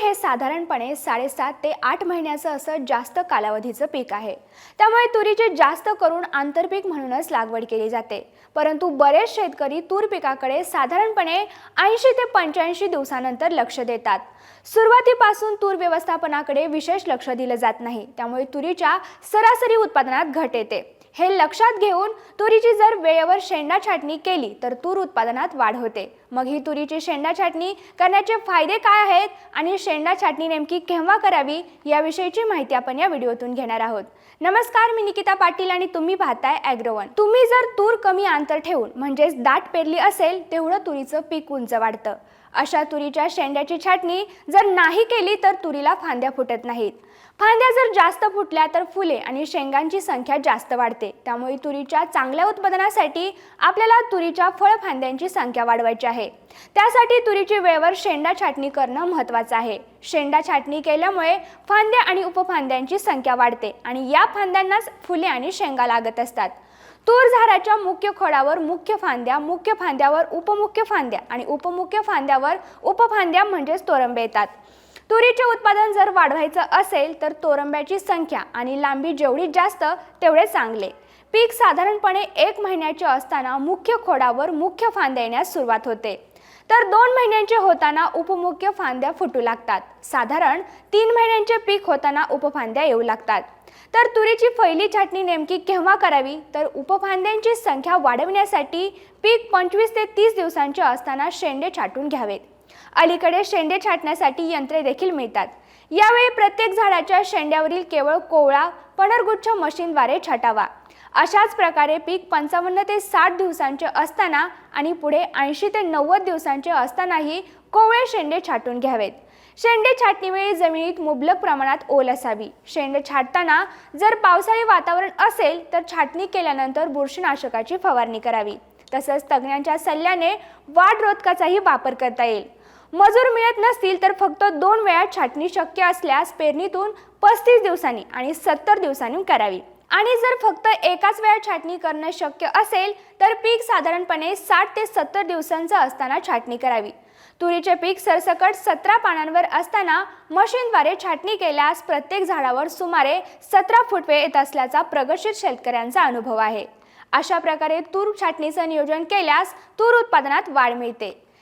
हे साधारणपणे साडेसात ते आठ महिन्याचं असं जास्त कालावधीचं पीक आहे. त्यामुळे तुरीची जास्त करून आंतरपीक म्हणूनच लागवड केली जाते. परंतु बरेच शेतकरी तूर पिकाकडे साधारणपणे ऐंशी ते पंच्याऐंशी दिवसानंतर लक्ष देतात. सुरुवातीपासून तूर व्यवस्थापनाकडे विशेष लक्ष दिलं जात नाही. त्यामुळे तुरीच्या सरासरी उत्पादनात घट येते. हे लक्षात घेऊन तुरीची जर वेळेवर शेंडा छाटणी केली तर तूर उत्पादनात वाढ होते. मग ही तुरीची शेंडा छाटणी करण्याचे फायदे काय आहेत आणि शेंडा छाटणी नेमकी केव्हा करावी याविषयीची माहिती आपण या व्हिडिओतून घेणार आहोत. नमस्कार मी निकिता पाटील आणि तुम्ही पाहताय ॲग्रोवन तुम्ही जर तूर कमी अंतर ठेवून म्हणजेच दाट पेरली असेल तेवढं तुरीचं पीक उंच वाढतं. अशा तुरीच्या शेंड्याची छाटणी जर नाही केली तर तुरीला फांद्या फुटत नाहीत. फांद्या जर जास्त फुटल्या तर फुले आणि शेंगांची संख्या जास्त वाढते. त्यामुळे तुरीच्या चांगल्या उत्पादनासाठी आपल्याला तुरीच्या फळफांद्यांची संख्या वाढवायची आहे. त्यासाठी तुरीची वेळेवर शेंडा छाटणी करणं महत्त्वाचं आहे. शेंडा छाटणी केल्यामुळे फांद्या आणि उपफांद्यांची संख्या वाढते आणि या फांद्यांनाच फुले आणि शेंगा लागत असतात. तूर झाडाच्या मुख्य खोडावर मुख्य फांद्या मुख्य फांद्यावर उपमुख्य फांद्या आणि उपमुख्य फांद्यावर उपफांद्या म्हणजेच तोरंबे येतात. तुरीचे उत्पादन जर वाढवायचं असेल तर तोरंब्याची संख्या आणि लांबी जेवढी जास्त तेवढे चांगले. पीक साधारणपणे एक महिन्याचे असताना मुख्य खोडावर मुख्य फांद्या येण्यास सुरुवात होते. तर दोन महिन्यांचे होताना उपमुख्य फांद्या फुटू लागतात. साधारण तीन महिन्यांचे पीक होताना उपफांद्या येऊ लागतात. तर तुरीची पहिली छाटणी नेमकी केव्हा करावी? तर उपफांद्यांची संख्या वाढवण्यासाठी पीक पंचवीस ते तीस दिवसांचे असताना शेंडे छाटून घ्यावेत. अलीकडे शेंडे छाटण्यासाठी यंत्रे देखील मिळतात. यावेळी प्रत्येक झाडाच्या शेंड्यावरील केवळ कोवळा पणरगुच्छ मशीनद्वारे छाटावा. अशाच प्रकारे पीक पंचावन्न ते साठ दिवसांचे असताना आणि पुढे ऐंशी ते नव्वद दिवसांचे असतानाही कोवळे शेंडे छाटून घ्यावेत. शेंडे छाटणीवेळी जमिनीत मुबलक प्रमाणात ओल असावी. शेंडे छाटताना जर पावसाळी वातावरण असेल तर छाटणी केल्यानंतर बुरशीनाशकाची फवारणी करावी. तसंच तज्ज्ञांच्या सल्ल्याने वाढ रोधकाचाही वापर करता येईल. मजूर मिळत नसतील तर फक्त दोन वेळा छाटणी शक्य असल्यास पेरणीतून पस्तीस दिवसांनी आणि सत्तर दिवसांनी करावी. आणि जर फक्त एकाच वेळा छाटणी करणं शक्य असेल तर पीक साधारणपणे साठ ते सत्तर दिवसांचं असताना छाटणी करावी. तुरीचे पीक सरसकट सतरा पानांवर असताना मशीनद्वारे छाटणी केल्यास प्रत्येक झाडावर सुमारे सतरा फुटवे येत असल्याचा प्रगतशील शेतकऱ्यांचा अनुभव आहे. अशा प्रकारे तूर छाटणीचं नियोजन केल्यास तूर उत्पादनात वाढ मिळते.